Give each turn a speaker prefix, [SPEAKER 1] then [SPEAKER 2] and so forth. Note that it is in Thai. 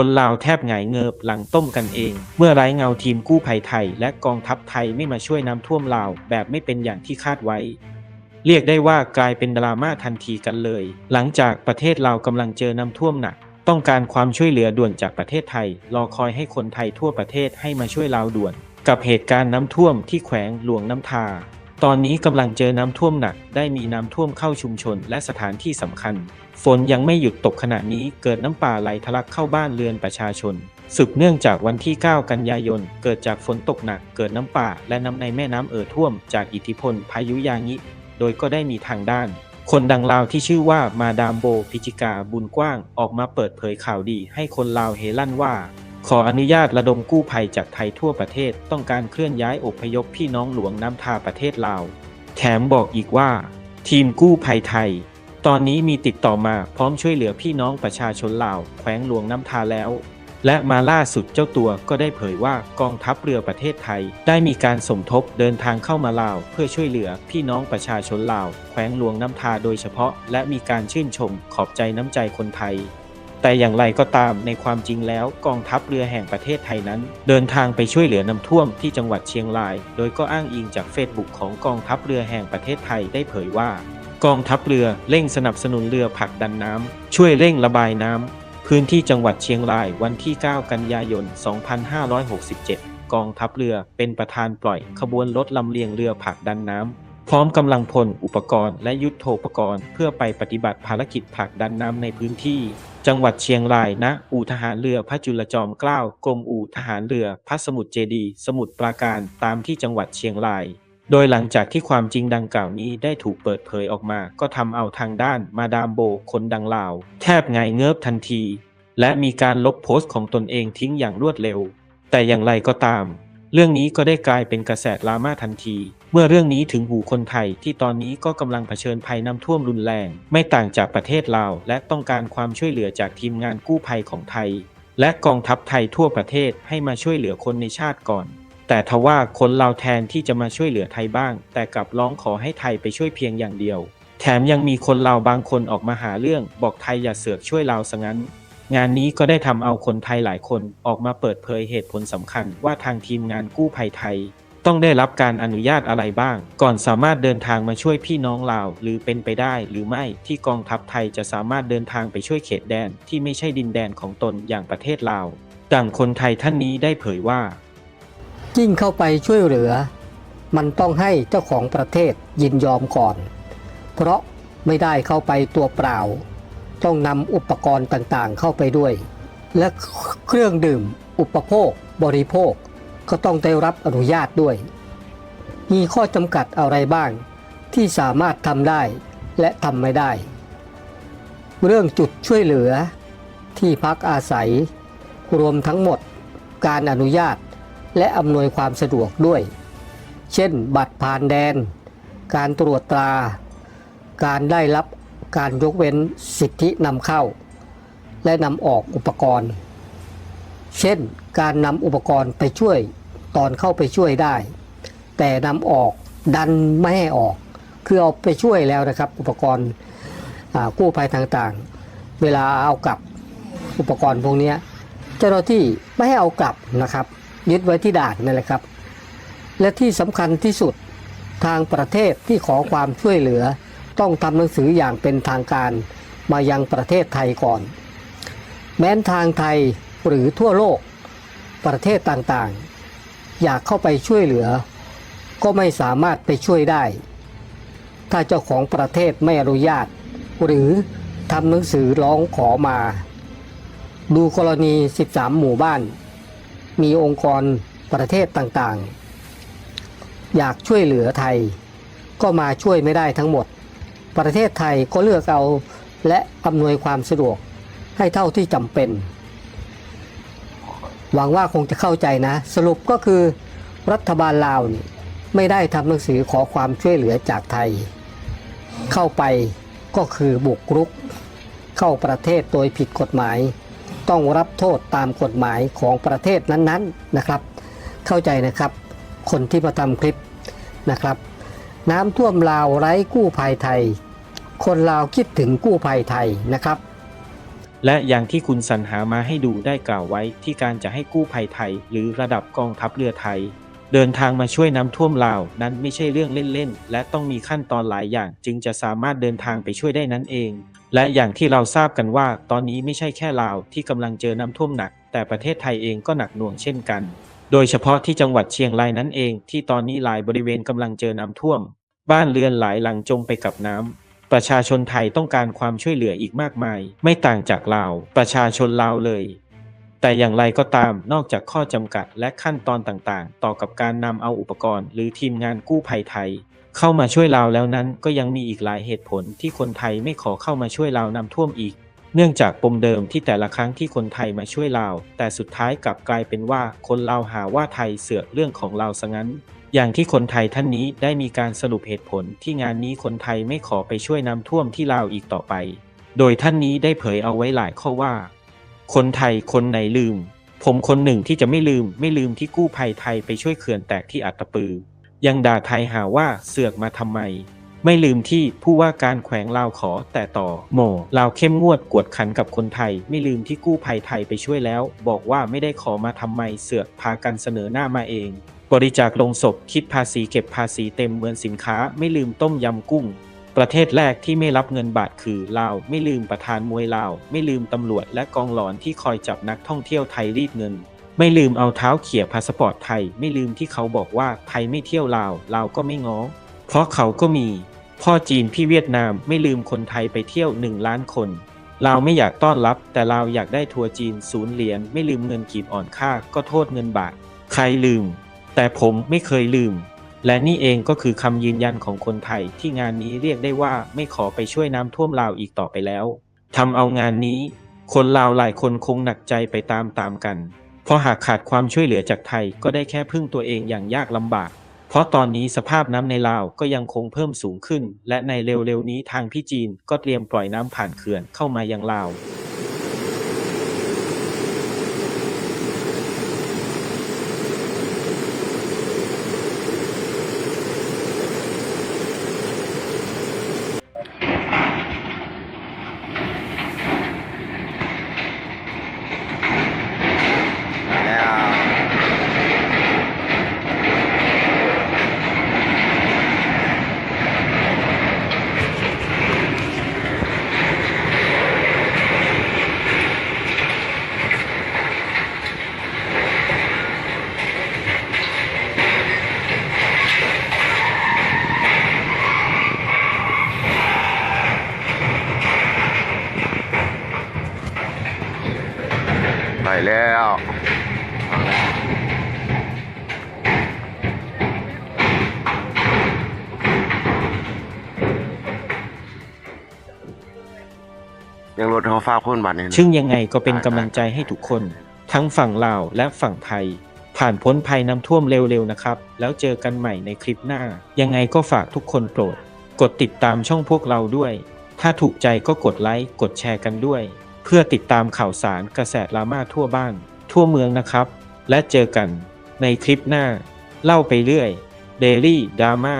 [SPEAKER 1] คนลาวแทบหงายเงิบหลังต้มกันเอง เมื่อไร้เงาทีมกู้ภัยไทย และกองทัพไทยไม่มาช่วยน้ำท่วมลาวแบบไม่เป็นอย่างที่คาดไว้ เรียกได้ว่ากลายเป็นดราม่าทันทีกันเลย หลังจากประเทศลาวกำลังเจอน้ำท่วมหนัก ต้องการความช่วยเหลือด่วนจากประเทศไทย รอคอยให้คนไทยทั่วประเทศให้มาช่วยลาวด่วน กับเหตุการณ์น้ำท่วมที่แขวงหลวงน้ำทา ตอนนี้กำลังเจอน้ำท่วมหนัก ได้มีน้ำท่วมเข้าชุมชนและสถานที่สำคัญ ฝนยังไม่หยุดตกขณะนี้เกิดน้ำป่าไหลทะลักเข้าบ้านเรือนประชาชน สืบเนื่องจากวันที่ 9 กันยายน เกิดจากฝนตกหนัก เกิดน้ำป่า และน้ำในแม่น้ำเอ่อท่วม จากอิทธิพลพายุยางิ โดยก็ได้มีทางด้าน คนดังลาวที่ชื่อว่ามาดามโบพิจิกาบุญกว้าง ออกมาเปิดเผยข่าวดี ให้คนลาวเฮลั่นว่า ขออนุญาตระดมกู้ภัยจากไทยทั่วประเทศต้องการเคลื่อนย้ายอพยพพี่น้องหลวงน้ำทาประเทศลาว แถมบอกอีกว่า ทีมกู้ภัยไทย ตอนนี้มีติดต่อมาพร้อมช่วยเหลือพี่น้องประชาชนลาว แขวงหลวงน้ำทาแล้ว และมาล่าสุดเจ้าตัวก็ได้เผยว่ากองทัพเรือประเทศไทย ได้มีการสมทบเดินทางเข้ามาลาว เพื่อช่วยเหลือพี่น้องประชาชนลาว แขวงหลวงน้ำทาโดยเฉพาะ และมีการชื่นชมขอบใจน้ำใจคนไทย แต่อย่างไรก็ตามในความจริงแล้วกองทัพเรือแห่งประเทศไทยนั้น เดินทางไปช่วยเหลือน้ำท่วมที่จังหวัดเชียงราย โดยก็อ้างอิงจากเฟซบุ๊กของกองทัพเรือแห่งประเทศไทยได้เผยว่า กองทัพเรือเร่งสนับสนุนเรือผลักดันน้ำช่วยเร่งระบายน้ำพื้นที่จังหวัดเชียงรายวันที่ 9 กันยายน 2567 กองทัพเรือเป็นประธานปล่อยขบวนรถลำเลียงเรือผลักดันน้ำ พร้อมกำลังพล อุปกรณ์ และยุทโธปกรณ์ เพื่อไปปฏิบัติภารกิจผลักดันน้ำในพื้นที่ จังหวัดเชียงรายณอู่ทหารเรือพระจุลจอมเกล้ากรมอู่ทหารเรือพระสมุทรเจดี สมุทรปราการตามที่จังหวัดเชียงราย โดยหลังจากที่ความจริงดังกล่าวนี้ได้ถูกเปิดเผยออกมา ก็ทำเอาทางด้านมาดามโบคนดังลาว แทบไงายเงิบทันที และมีการลบโพสต์ของตนเองทิ้งอย่างรวดเร็ว แต่อย่างไรก็ตาม เรื่องนี้ก็ได้กลายเป็นกระแสดราม่าทันที เมื่อเรื่องนี้ถึงหูคนไทยที่ตอนนี้ก็กำลังเผชิญภัยน้ำท่วมรุนแรง ไม่ต่างจากประเทศลาว และต้องการความช่วยเหลือจากทีมงานกู้ภัยของไทย และกองทัพไทยทั่วประเทศให้มาช่วยเหลือคนในชาติก่อน แต่ทว่าคนลาวแทนที่จะมาช่วยเหลือไทยบ้าง แต่กลับร้องขอให้ไทยไปช่วยเพียงอย่างเดียว แถมยังมีคนลาวบางคนออกมาหาเรื่องบอกไทยอย่าเสือกช่วยลาวซะงั้น งานนี้ก็ได้ทำเอาคนไทยหลายคนออกมาเปิดเผยเหตุผลสำคัญว่าทางทีมงานกู้ภัยไทย ต้องได้รับการอนุญาตอะไรบ้าง ก่อนสามารถเดินทางมาช่วยพี่น้องลาว หรือเป็นไปได้หรือไม่ที่กองทัพไทยจะสามารถเดินทางไปช่วยเขตแดนที่ไม่ใช่ดินแดนของตนอย่างประเทศลาวดังคนไทยท่านนี้ได้เผยว่า
[SPEAKER 2] ยิ่งเข้าไปช่วยเหลือ มันต้องให้เจ้าของประเทศยินยอมก่อน เพราะไม่ได้เข้าไปตัวเปล่า ต้องนำอุปกรณ์ต่างๆ เข้าไปด้วย และเครื่องดื่ม อุปโภค บริโภค ก็ต้องได้รับอนุญาตด้วย มีข้อจำกัดอะไรบ้าง ที่สามารถทำได้และทำไม่ได้ เรื่องจุดช่วยเหลือ ที่พักอาศัย รวมทั้งหมด การอนุญาตและอำนวยความสะดวกด้วย เช่น บัตรผ่านแดน การตรวจตรา การได้รับ การยกเว้นสิทธินำเข้า และนำออกอุปกรณ์ เช่น การนำอุปกรณ์ไปช่วยตอนเข้าไปช่วยได้ แต่นำออกดันไม่ให้ออก คือเอาไปช่วยแล้วนะครับ อุปกรณ์กู้ภัยต่างๆ เวลาเอากลับอุปกรณ์พวกนี้เจ้าหน้าที่ไม่ให้เอากลับนะครับ ยึดไว้ที่ด่านนั่นแหละครับ และที่สำคัญที่สุดทางประเทศที่ขอความช่วยเหลือ ต้องทำหนังสืออย่างเป็นทางการมายังประเทศไทยก่อน แม้นทางไทยหรือทั่วโลก ประเทศต่างๆ อยากเข้าไปช่วยเหลือ ก็ไม่สามารถไปช่วยได้ ถ้าเจ้าของประเทศไม่อนุญาต หรือทำหนังสือร้องขอมา ดูกรณี 13 หมู่บ้าน มีองค์กรประเทศต่างๆ อยากช่วยเหลือไทย ก็มาช่วยไม่ได้ทั้งหมด ประเทศไทยก็เลือกเอาและอำนวยความสะดวกให้เท่าที่จำเป็น หวังว่าคงจะเข้าใจนะ สรุปก็คือรัฐบาลลาวไม่ได้ทำหนังสือขอความช่วยเหลือจากไทย เข้าไปก็คือบุกรุก เข้าประเทศโดยผิดกฎหมาย ต้องรับโทษตามกฎหมายของประเทศนั้นๆนะครับ เข้าใจนะครับ คนที่มาทำคลิปนะครับ น้ำท่วมลาวไร้กู้ภัยไทย คนลาวคิดถึงกู้ภัยไทยนะครับ
[SPEAKER 1] และอย่างที่คุณสรรหามาให้ดูได้กล่าวไว้ที่การจะให้กู้ภัยไทย หรือระดับกองทัพเรือไทย เดินทางมาช่วยน้ำท่วมลาว นั้นไม่ใช่เรื่องเล่นๆ และต้องมีขั้นตอนหลายอย่างจึงจะสามารถเดินทางไปช่วยได้นั่นเอง และอย่างที่เราทราบกันว่า ตอนนี้ไม่ใช่แค่ลาวที่กำลังเจอน้ำท่วมหนัก แต่ประเทศไทยเองก็หนักหน่วงเช่นกัน โดยเฉพาะที่จังหวัดเชียงรายนั้นเอง ที่ตอนนี้หลายบริเวณกำลังเจอน้ำท่วม บ้านเรือนหลายหลังจมไปกับน้ำ ประชาชนไทยต้องการความช่วยเหลืออีกมากมาย ไม่ต่างจากลาว ประชาชนลาวเลย แต่อย่างไรก็ตามนอกจากข้อจำกัดและขั้นตอนต่างๆ ต่อกับการนำเอาอุปกรณ์ หรือทีมงานกู้ภัยไทย เข้ามาช่วยลาวแล้วนั้น ก็ยังมีอีกหลายเหตุผลที่คนไทยไม่ขอเข้ามาช่วยลาวนำท่วมอีก เนื่องจากปมเดิมที่แต่ละครั้งที่คนไทยมาช่วยลาว แต่สุดท้ายกลับกลายเป็นว่าคนลาวหาว่าไทยเสือกเรื่องของลาวซะงั้น อย่างที่คนไทยท่านนี้ได้มีการสรุปเหตุผลที่งานนี้คนไทยไม่ขอไปช่วยน้ำท่วมที่ลาวอีกต่อไป โดยท่านนี้ได้เผยเอาไว้หลายข้อว่า คนไทยคนไหนลืม ผมคนหนึ่งที่จะไม่ลืมไม่ลืมที่กู้ภัยไทยไปช่วยเขื่อนแตกที่อัตตปือ ยังด่าไทยหาว่าเสือกมาทำไม ไม่ลืมที่ผู้ว่าการแขวงลาวขอแต่ต่อโมลาวเข้มงวดกวดขันกับคนไทย ไม่ลืมที่กู้ภัยไทยไปช่วยแล้ว บอกว่าไม่ได้ขอมาทำไมเสือกพากันเสนอหน้ามาเอง บริจาคลงศพคิดภาษีเก็บภาษีเต็มเหมือนสินค้าไม่ลืมต้มยำกุ้ง ประเทศแรกที่ไม่รับเงินบาทคือลาว ไม่ลืมประธานมวยลาว ไม่ลืมตำรวจและกองหลอนที่คอยจับนักท่องเที่ยวไทยรีดเงิน ไม่ลืมเอาเท้าเขี่ยพาสปอร์ตไทย ไม่ลืมที่เขาบอกว่าไทยไม่เที่ยวลาวลาวก็ไม่ง้อ เพราะเขาก็มี พ่อจีนพี่เวียดนามไม่ลืมคนไทยไปเที่ยวหนึ่งล้านคนลาไม่อยากต้อนรับ แต่ลาอยากได้ทัวร์จีนศูนย์เหรียญไม่ลืมเงินกีบอ่อนค่าก็โทษเงินบาท ใครลืม แต่ผมไม่เคยลืม และนี่เองก็คือคำยืนยันของคนไทยที่งานนี้เรียกได้ว่าไม่ขอไปช่วยน้ำท่วมลาวอีกต่อไปแล้วทำเอางานนี้ คนลาวหลายคนคงหนักใจไปตามตามๆกัน เพราะหากขาดความช่วยเหลือจากไทยก็ได้แค่พึ่งตัวเองอย่างยากลำบาก เพราะตอนนี้สภาพน้ำในลาวก็ยังคงเพิ่มสูงขึ้น และในเร็วๆนี้ทางพี่จีนก็เตรียมปล่อยน้ำผ่านเขื่อนเข้ามายังลา
[SPEAKER 3] ว ยังรถเขาฟ้าพ่นบัตรเนี่ยนะ
[SPEAKER 1] ซึ่งยังไงก็เป็นกำลังใจให้ทุกคน ทั้งฝั่งลาวและฝั่งไทย ผ่านพ้นภัยน้ำท่วมเร็วๆนะครับ แล้วเจอกันใหม่ในคลิปหน้า ยังไงก็ฝากทุกคนโปรด กดติดตามช่องพวกเราด้วย ถ้าถูกใจก็กดไลค์กดแชร์กันด้วย เพื่อติดตามข่าวสารกระแสดราม่าทั่วบ้าน ทั่วเมืองนะครับ และเจอกันในคลิปหน้า เล่าไปเรื่อย Daily Drama